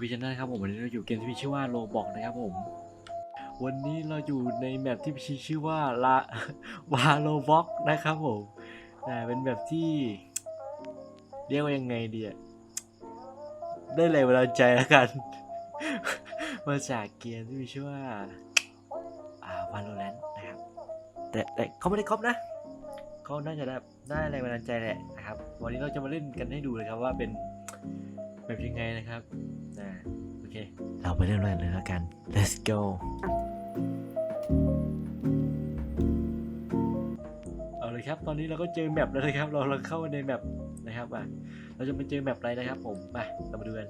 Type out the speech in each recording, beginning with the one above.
วิชันนะครับผมวันนี้เราอยู่เกมที่มีชื่อว่าโลบอกนะครับผม วันนี้เราอยู่ในแมปที่มีชื่อว่าลาวาโลบอกนะครับผมแต่เป็นแบบที่เรียกว่ายังไงดีอะได้แรงบันดาใจแล้วกัน มาจากเกมที่มีชื่อว่าอ่าวาโลแรนนะครับแต่แต่เขาไม่ได้ครบนะเขาน่าจะได้ได้แรงบันดาลใจแหละนะครับ วันนี้เราจะมาเล่นกันให้ดูเลยครับว่าเป็น แบบยังไงนะครับนะโอเค เราไปเริ่มเลยเลยแล้วกัน let's go เอาเลยครับ ตอนนี้เราก็เจอแมปแล้วนะครับ เราเราเข้าในแมปนะครับอะเราจะไปเจอแมปอะไรนะครับ ผมไปเรามาดูกัน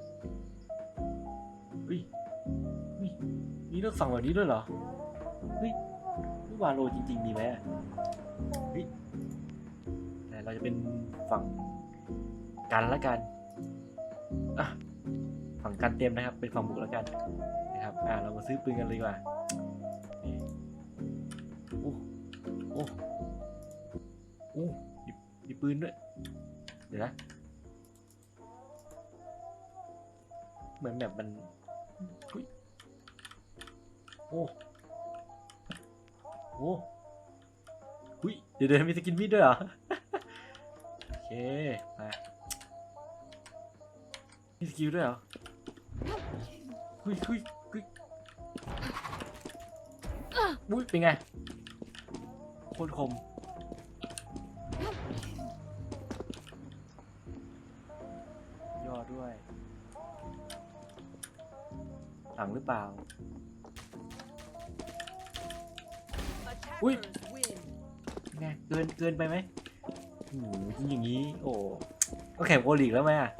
อุ้ยอุ้ยมีเลือกฝั่งแบบนี้ด้วยเหรอเฮ้ยนี่วาโลจริงๆมีไหมอะเฮ้ยแต่เราจะเป็นฝั่งกันละกันอะ ฝั่งกันเต็มนะครับ เป็นฝั่งบุกแล้วกันนะครับ อะเรามาซื้อปืนกันเลยดีกว่าโอ้โอ้โอ้มีปืนด้วย เดี๋ยวนะ เหมือนแบบมันอุ๊ยโอ้โอ้หุยเดี๋ยวเดี๋ยวมีสกินมีดด้วยเหรอ โอเค มา มีสกิลด้วยเหรอหุยหุยหุยอุ้ยเป็นไงโคตรคมย่อด้วย หลังหรือเปล่า อุ้ยไงเกินเกินไปไหมโอ้โหยิงอย่างนี้ โอ้ก็แข่งโอลีกแล้วไหมอะ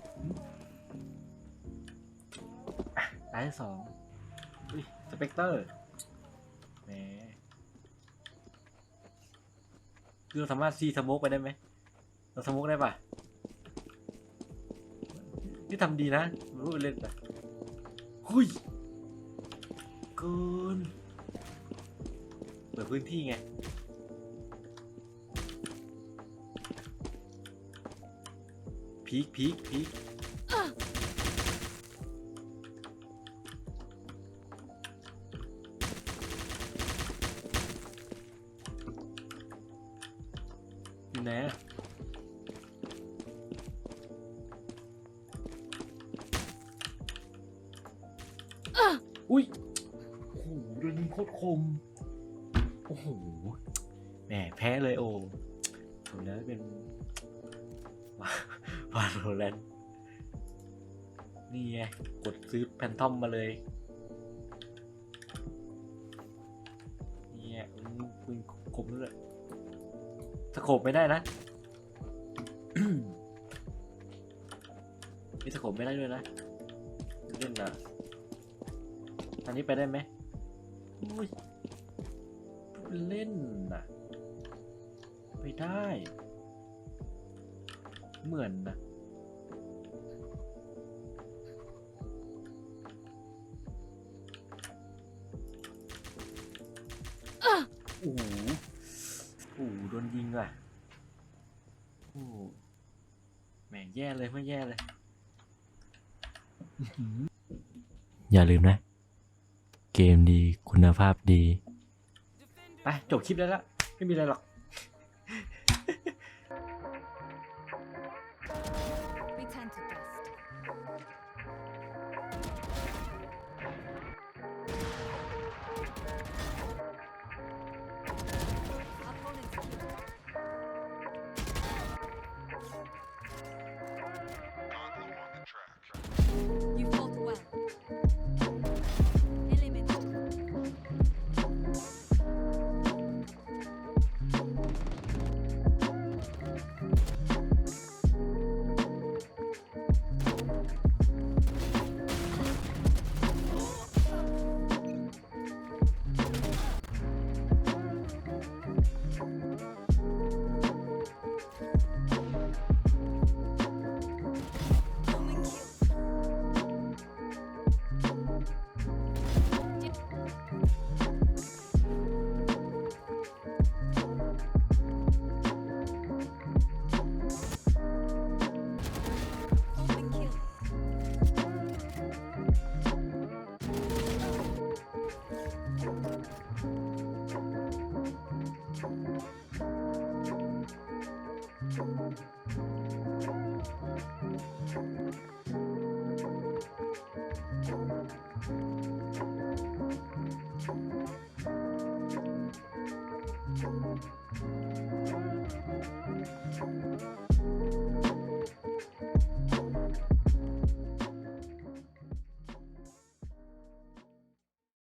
ายสองสเปกเตอร์แหมคือเราสามารถซีสโมกไปได้ไหมเราสโมกได้ปะนี่ทำดีนะรู้เล่นไปหุยเกินเปิดพื้นที่ไงพีคพีคพีค อยู่ไหนอะอุ้ย โอ้โหโดนยิงโคตรคม โอ้โห แหมแพ้เลยโอ้ถูกแล้วเป็นวาวาโลแรนนี่ไง กดซื้อแพนทอมมาเลยนี่ไงอืมปืนคมด้วย สโคบไม่ได้นะ มีสโคบไม่ได้ด้วยนะเล่นนะอันนี้ไปได้ไหมอุ้ยเล่นนะไปได้ เหมือนนะ ยิงว่ะโอ้โหแหมแย่เลยไม่แย่เลย อย่าลืมนะ เกมดีคุณภาพดี ไป จบคลิปได้แล้ว ไม่มีอะไรหรอก